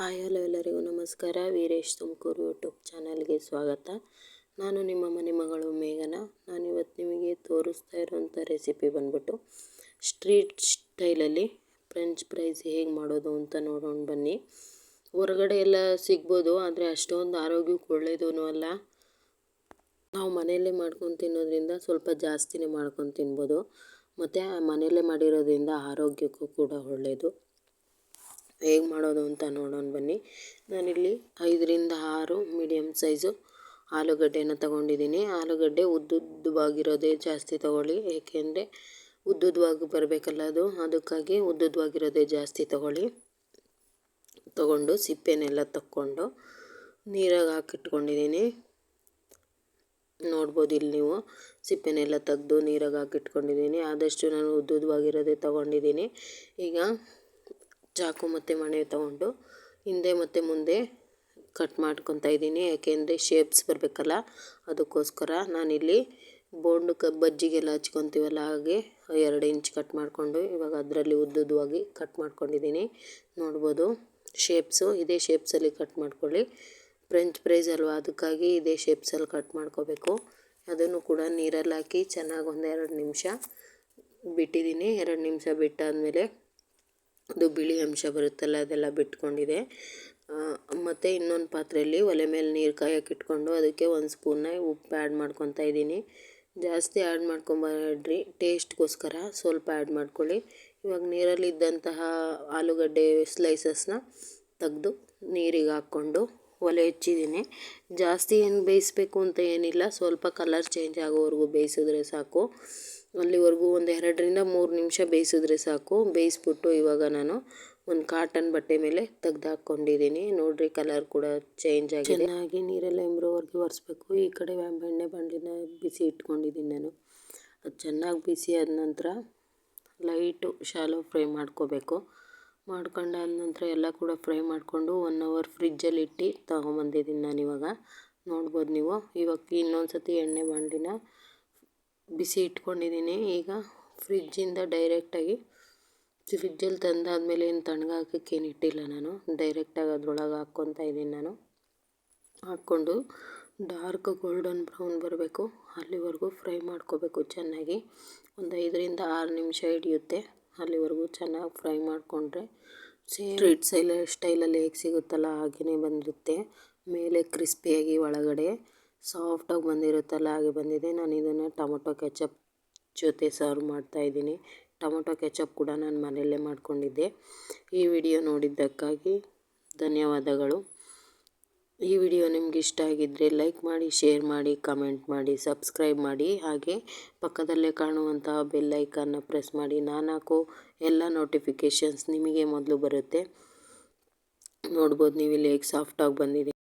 Hi, hello ಎಲ್ಲರಿಗೂ ನಮಸ್ಕಾರ. Veeresh Tumakuru YouTube ಚಾನಲ್ಗೆ ಸ್ವಾಗತ. ನಾನು ನಿಮ್ಮ ಮನೆ ಮಗಳು ಮೇಘನ. ನಾನಿವತ್ತು ನಿಮಗೆ ತೋರಿಸ್ತಾ ಇರೋಂಥ ರೆಸಿಪಿ ಬಂದ್ಬಿಟ್ಟು ಸ್ಟ್ರೀಟ್ ಸ್ಟೈಲಲ್ಲಿ ಫ್ರೆಂಚ್ ಫ್ರೈಸ್ ಹೇಗೆ ಮಾಡೋದು ಅಂತ ನೋಡೋಣ ಬನ್ನಿ. ಹೊರಗಡೆ ಎಲ್ಲ ಸಿಗ್ಬೋದು, ಆದರೆ ಅಷ್ಟೊಂದು ಆರೋಗ್ಯಕ್ಕೆ ಒಳ್ಳೆಯದೂ ಅಲ್ಲ. ನಾವು ಮನೆಯಲ್ಲೇ ಮಾಡ್ಕೊಂಡು ತಿನ್ನೋದ್ರಿಂದ ಸ್ವಲ್ಪ ಜಾಸ್ತಿನೇ ಮಾಡ್ಕೊಂಡು ತಿನ್ಬೋದು. ಮತ್ತು ಮನೆಯಲ್ಲೇ ಮಾಡಿರೋದ್ರಿಂದ ಆರೋಗ್ಯಕ್ಕೂ ಕೂಡ ಒಳ್ಳೆಯದು ಹೇಗೆ ಮಾಡೋದು ಅಂತ ನೋಡೋಣ ಬನ್ನಿ. ನಾನಿಲ್ಲಿ ಐದರಿಂದ ಆರು ಮೀಡಿಯಮ್ ಸೈಜು ಆಲೂಗಡ್ಡೆನ ತಗೊಂಡಿದ್ದೀನಿ. ಆಲೂಗಡ್ಡೆ ಉದ್ದುದ್ದವಾಗಿರೋದೇ ಜಾಸ್ತಿ ತಗೊಳ್ಳಿ. ಏಕೆಂದರೆ ಉದ್ದುದ್ದವಾಗಿ ಬರಬೇಕಲ್ಲ ಅದು. ಅದಕ್ಕಾಗಿ ಉದ್ದುದ್ದವಾಗಿರೋದೇ ಜಾಸ್ತಿ ತಗೊಳ್ಳಿ. ತಗೊಂಡು ಸಿಪ್ಪೆನೆಲ್ಲ ತಕ್ಕೊಂಡು ನೀರಾಗಿ ಹಾಕಿಟ್ಕೊಂಡಿದ್ದೀನಿ. ನೋಡ್ಬೋದು ಇಲ್ಲಿ ನೀವು. ಸಿಪ್ಪೆನೆಲ್ಲ ತೆಗೆದು ನೀರಾಗಿ ಹಾಕಿಟ್ಕೊಂಡಿದ್ದೀನಿ. ಆದಷ್ಟು ನಾನು ಉದ್ದುದ್ದವಾಗಿರೋದೇ ತೊಗೊಂಡಿದ್ದೀನಿ. ಈಗ ಚಾಕು ಮತ್ತು ಮಣೆ ತೊಗೊಂಡು ಹಿಂದೆ ಮತ್ತು ಮುಂದೆ ಕಟ್ ಮಾಡ್ಕೊತಾ ಇದ್ದೀನಿ. ಯಾಕೆಂದರೆ ಶೇಪ್ಸ್ ಬರಬೇಕಲ್ಲ, ಅದಕ್ಕೋಸ್ಕರ ನಾನಿಲ್ಲಿ ಬೋಂಡು ಕ, ಬಜ್ಜಿಗೆಲ್ಲ ಹಚ್ಕೊತೀವಲ್ಲ, ಹಾಗೆ ಎರಡು ಇಂಚ್ ಕಟ್ ಮಾಡಿಕೊಂಡು ಇವಾಗ ಅದರಲ್ಲಿ ಉದ್ದುದ್ದವಾಗಿ ಕಟ್ ಮಾಡ್ಕೊಂಡಿದ್ದೀನಿ. ನೋಡ್ಬೋದು ಶೇಪ್ಸು ಇದೇ ಶೇಪ್ಸಲ್ಲಿ ಕಟ್ ಮಾಡ್ಕೊಳ್ಳಿ. ಫ್ರೆಂಚ್ ಪ್ರೈಸ್ ಅಲ್ವಾ, ಅದಕ್ಕಾಗಿ ಇದೇ ಶೇಪ್ಸಲ್ಲಿ ಕಟ್ ಮಾಡ್ಕೋಬೇಕು. ಅದನ್ನು ಕೂಡ ನೀರಲ್ಲಿ ಹಾಕಿ ಚೆನ್ನಾಗಿ ಒಂದು ಎರಡು ನಿಮಿಷ ಬಿಟ್ಟಿದ್ದೀನಿ. ಎರಡು ನಿಮಿಷ ಬಿಟ್ಟಾದಮೇಲೆ ಅದು ಬಿಳಿ ಅಂಶ ಬರುತ್ತಲ್ಲ, ಅದೆಲ್ಲ ಬಿಟ್ಕೊಂಡಿದೆ. ಮತ್ತು ಇನ್ನೊಂದು ಪಾತ್ರೆಯಲ್ಲಿ ಒಲೆ ಮೇಲೆ ನೀರು ಕಾಯಕ್ಕೆ ಇಟ್ಕೊಂಡು ಅದಕ್ಕೆ ಒಂದು ಸ್ಪೂನ್ನ ಉಪ್ಪು ಆ್ಯಡ್ ಮಾಡ್ಕೊತಾ ಇದ್ದೀನಿ. ಜಾಸ್ತಿ ಆ್ಯಡ್ ಮಾಡ್ಕೊಂಬರ್ರಿ ಟೇಸ್ಟ್ಗೋಸ್ಕರ ಸ್ವಲ್ಪ ಆ್ಯಡ್ ಮಾಡ್ಕೊಳ್ಳಿ. ಇವಾಗ ನೀರಲ್ಲಿದ್ದಂತಹ ಆಲೂಗಡ್ಡೆ ಸ್ಲೈಸಸ್ನ ತೆಗೆದು ನೀರಿಗೆ ಹಾಕ್ಕೊಂಡು ಒಲೆ ಹೆಚ್ಚಿದ್ದೀನಿ. ಜಾಸ್ತಿ ಏನು ಬೇಯಿಸ್ಬೇಕು ಅಂತ ಏನಿಲ್ಲ, ಸ್ವಲ್ಪ ಕಲರ್ ಚೇಂಜ್ ಆಗೋವರೆಗೂ ಬೇಯಿಸಿದ್ರೆ ಸಾಕು. ಅಲ್ಲಿವರೆಗೂ ಒಂದು ಎರಡರಿಂದ ಮೂರು ನಿಮಿಷ ಬೇಯಿಸಿದ್ರೆ ಸಾಕು. ಬೇಯಿಸ್ಬಿಟ್ಟು ಇವಾಗ ನಾನು ಒಂದು ಕಾಟನ್ ಬಟ್ಟೆ ಮೇಲೆ ತೆಗ್ದಾಕೊಂಡಿದ್ದೀನಿ. ನೋಡ್ರಿ ಕಲರ್ ಕೂಡ ಚೇಂಜ್ ಆಗಿದೆ. ಚೆನ್ನಾಗಿ ನೀರೆಲ್ಲ ಇಂಬ್ರೋವರೆಗೆ ಒರೆಸ್ಬೇಕು. ಈ ಕಡೆ ಎಣ್ಣೆ ಬಂಡಿನ ಬಿಸಿ ಇಟ್ಕೊಂಡಿದ್ದೀನಿ ನಾನು. ಅದು ಚೆನ್ನಾಗಿ ಬಿಸಿ ಆದ ನಂತರ ಲೈಟು ಶಾಲೋ ಫ್ರೈ ಮಾಡ್ಕೋಬೇಕು. ಮಾಡ್ಕೊಂಡಾದ ನಂತರ ಎಲ್ಲ ಕೂಡ ಫ್ರೈ ಮಾಡಿಕೊಂಡು ಒನ್ ಅವರ್ ಫ್ರಿಜ್ಜಲ್ಲಿ ಇಟ್ಟು ತೊಗೊಂಬಂದಿದ್ದೀನಿ ನಾನು ಇವಾಗ ನೋಡ್ಬೋದು ನೀವು. ಇವಾಗ ಇನ್ನೊಂದು ಸತಿ ಎಣ್ಣೆ ಬಾಣಲಿನ ಬಿಸಿ ಇಟ್ಕೊಂಡಿದ್ದೀನಿ. ಈಗ ಫ್ರಿಜ್ಜಿಂದ ಡೈರೆಕ್ಟಾಗಿ ಫ್ರಿಜ್ಜಲ್ಲಿ ತಂದಾದಮೇಲೆ ಏನು ತಣ್ಣಗಾಕಕ್ಕೆ ಏನು ಇಟ್ಟಿಲ್ಲ ನಾನು. ಡೈರೆಕ್ಟಾಗಿ ಅದರೊಳಗೆ ಹಾಕ್ಕೊತಾ ಇದ್ದೀನಿ ನಾನು. ಹಾಕ್ಕೊಂಡು ಡಾರ್ಕ್ ಗೋಲ್ಡನ್ ಬ್ರೌನ್ ಬರಬೇಕು. ಅಲ್ಲಿವರೆಗೂ ಫ್ರೈ ಮಾಡ್ಕೋಬೇಕು ಚೆನ್ನಾಗಿ. ಒಂದು ಐದರಿಂದ ಆರು ನಿಮಿಷ ಹಿಡಿಯುತ್ತೆ. ಅಲ್ಲಿವರೆಗೂ ಚೆನ್ನಾಗಿ ಫ್ರೈ ಮಾಡಿಕೊಂಡ್ರೆ ಸ್ಟ್ರೀಟ್ ಸ್ಟೈಲ ಸ್ಟೈಲಲ್ಲಿ ಹೇಗೆ ಸಿಗುತ್ತಲ್ಲ ಹಾಗೆಯೇ ಬಂದಿರುತ್ತೆ. ಮೇಲೆ ಕ್ರಿಸ್ಪಿಯಾಗಿ ಒಳಗಡೆ ಸಾಫ್ಟಾಗಿ ಬಂದಿರುತ್ತಲ್ಲ, ಹಾಗೆ ಬಂದಿದೆ. ನಾನು ಇದನ್ನು ಟೊಮೊಟೊ ಕೆಚಪ್ ಜೊತೆ ಸರ್ವ್ ಮಾಡ್ತಾಯಿದ್ದೀನಿ ಟೊಮೊಟೊ ಕೆಚಪ್ ಕೂಡ ನಾನು ಮನೆಯಲ್ಲೇ ಮಾಡಿಕೊಂಡಿದ್ದೆ. ಈ ವಿಡಿಯೋ ನೋಡಿದ್ದಕ್ಕಾಗಿ ಧನ್ಯವಾದಗಳು. ಈ ವಿಡಿಯೋ ನಿಮ್ಗೆ ಇಷ್ಟ ಆಗಿದ್ದರೆ ಲೈಕ್ ಮಾಡಿ, ಶೇರ್ ಮಾಡಿ, ಕಮೆಂಟ್ ಮಾಡಿ, ಸಬ್ಸ್ಕ್ರೈಬ್ ಮಾಡಿ. ಹಾಗೆ ಪಕ್ಕದಲ್ಲೇ ಕಾಣುವಂತಹ ಬೆಲ್ ಐಕನ್ನ ಪ್ರೆಸ್ ಮಾಡಿ. ನಾನು ಎಲ್ಲ ನೋಟಿಫಿಕೇಷನ್ಸ್ ನಿಮಗೆ ಮೊದಲು ಬರುತ್ತೆ. ನೋಡ್ಬೋದು ನೀವು ಇಲ್ಲಿ ಹೇಗೆ ಸಾಫ್ಟಾಗಿ ಬಂದಿದೆ.